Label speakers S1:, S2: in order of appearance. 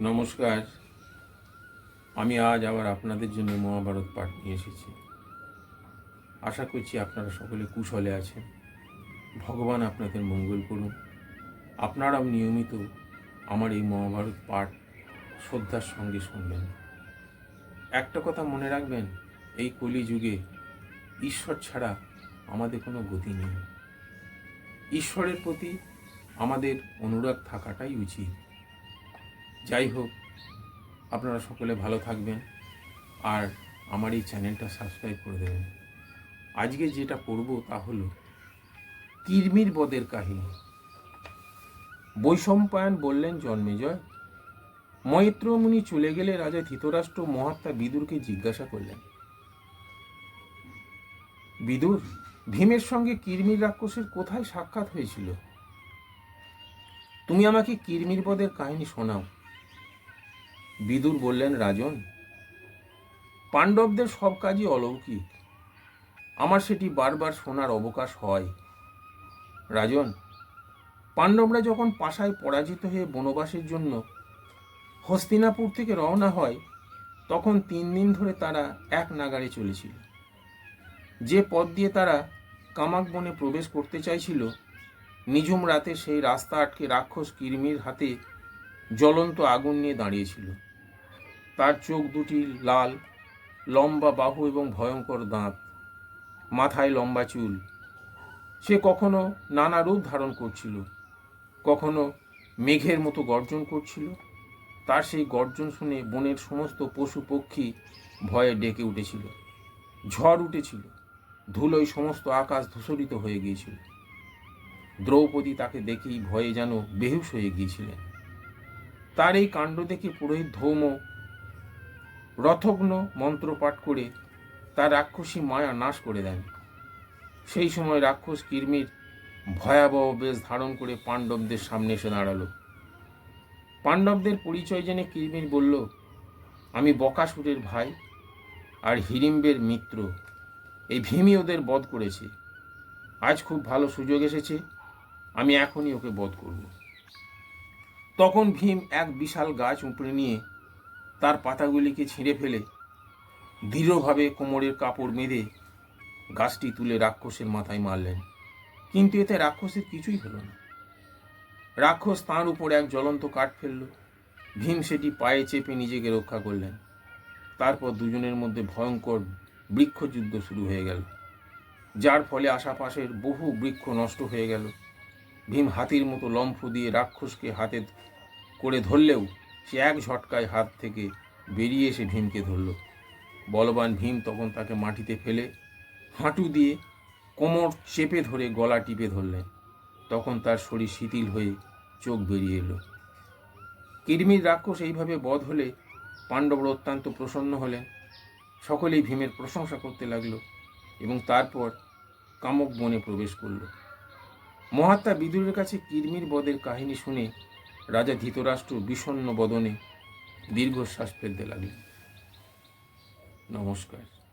S1: নমস্কার। আমি আজ আবার আপনাদের জন্য মহাভারত পাঠ নিয়ে এসেছি। আশা করছি আপনারা সকলে কুশলে আছেন। ভগবান আপনাদের মঙ্গল করুন। আপনারাও নিয়মিত আমার এই মহাভারত পাঠ শ্রদ্ধার সঙ্গে শুনবেন। একটা কথা মনে রাখবেন, এই কলিযুগে ঈশ্বর ছাড়া আমাদের কোনো গতি নেই। ঈশ্বরের প্রতি আমাদের অনুরাগ থাকাটাই উচিত। যাই হোক, আপনারা সকলে ভালো থাকবেন আর আমার এই চ্যানেলটা সাবস্ক্রাইব করে দেবেন। আজকে যেটা পড়ব তা হলো কিরমির বদের কাহিনী। বৈশম্পায়ন বললেন জন্মেজয়, মৈত্রমুনি চলে গেলে রাজা ধৃতরাষ্ট্র মহাত্মা বিদুরকে জিজ্ঞাসা করলেন, বিদুর, ভীমের সঙ্গে কিরমির রাক্ষসের কোথায় সাক্ষাৎ হয়েছিল? তুমি আমাকে কিরমির বদের কাহিনী শোনাও। বিদুর বললেন, রাজন, পাণ্ডবদের সব কাজই অলৌকিক। আমার সেটি বারবার শোনার অবকাশ হয়। রাজন, পাণ্ডবরা যখন পাশায় পরাজিত হয়ে বনবাসের জন্য হস্তিনাপুর থেকে রওনা হয়, তখন তিন দিন ধরে তারা এক নাগারে চলেছিল। যে পথ দিয়ে তারা কামাক বনে প্রবেশ করতে চাইছিল, নিঝুম রাতে সেই রাস্তা আটকে রাক্ষস কিরমির হাতে জ্বলন্ত আগুন নিয়ে দাঁড়িয়েছিল। তার চোখ দুটি লাল, লম্বা বাহু এবং ভয়ঙ্কর দাঁত, মাথায় লম্বা চুল। সে কখনো নানা রূপ ধারণ করছিল, কখনো মেঘের মতো গর্জন করছিল। তার সেই গর্জন শুনে বনের সমস্ত পশু পক্ষী ভয়ে ডেকে উঠেছিল। ঝড় উঠেছিল, ধুলোয় সমস্ত আকাশ ধূসরিত হয়ে গিয়েছিল। দ্রৌপদী তাকে দেখেই ভয়ে যেন বেহুশ হয়ে গিয়েছিলেন। তার এই কাণ্ড দেখে পুরোহিত ধৌম রথগ্ন মন্ত্রপাঠ করে তার রাক্ষসী মায়া নাশ করে দেন। সেই সময় রাক্ষস কির্মির ভয়াবহ বেশ ধারণ করে পাণ্ডবদের সামনে এসে দাঁড়াল। পাণ্ডবদের পরিচয় জেনে কিরমির বলল, আমি বকাসুরের ভাই আর হিড়িম্বের মিত্র। এই ভীমি ওদের বধ করেছে। আজ খুব ভালো সুযোগ এসেছে। আমি এখনই ওকে বধ করব। তখন ভীম এক বিশাল গাছ উপড়ে নিয়ে তার পাতাগুলিকে ছিঁড়ে ফেলে, দৃঢ়ভাবে কোমরের কাপড় বেঁধে গাছটি তুলে রাক্ষসের মাথায় মারলেন। কিন্তু এতে রাক্ষসের কিছুই হলো না। রাক্ষস তাঁর উপর এক জ্বলন্ত কাঠ ফেলল। ভীম সেটি পায়ে চেপে নিজেকে রক্ষা করলেন। তারপর দুজনের মধ্যে ভয়ঙ্কর বৃক্ষযুদ্ধ শুরু হয়ে গেল, যার ফলে আশাপাশের বহু বৃক্ষ নষ্ট হয়ে গেল। ভীম হাতির মতো লম্ফ দিয়ে রাক্ষসকে হাতে করে ধরলেও সে এক ঝটকায় হাত থেকে বেরিয়ে এসে ভীমকে ধরল। বলবান ভীম তখন তাকে মাটিতে ফেলে হাঁটু দিয়ে কোমর চেপে ধরে গলা টিপে ধরলেন। তখন তার শরীর শিথিল হয়ে চোখ বেরিয়ে এলো। কিরমির রাক্ষস এইভাবে বধ হলে পাণ্ডবরা অত্যন্ত প্রসন্ন হলেন। সকলেই ভীমের প্রশংসা করতে লাগল এবং তারপর কামক বনে প্রবেশ করল। মহাত্মা বিদুরের কাছে কির্মির বদের কাহিনী শুনে রাজা ধৃতরাষ্ট্র বিষণ্ণ বদনে দীর্ঘশ্বাস ফেলতে লাগলেন। নমস্কার।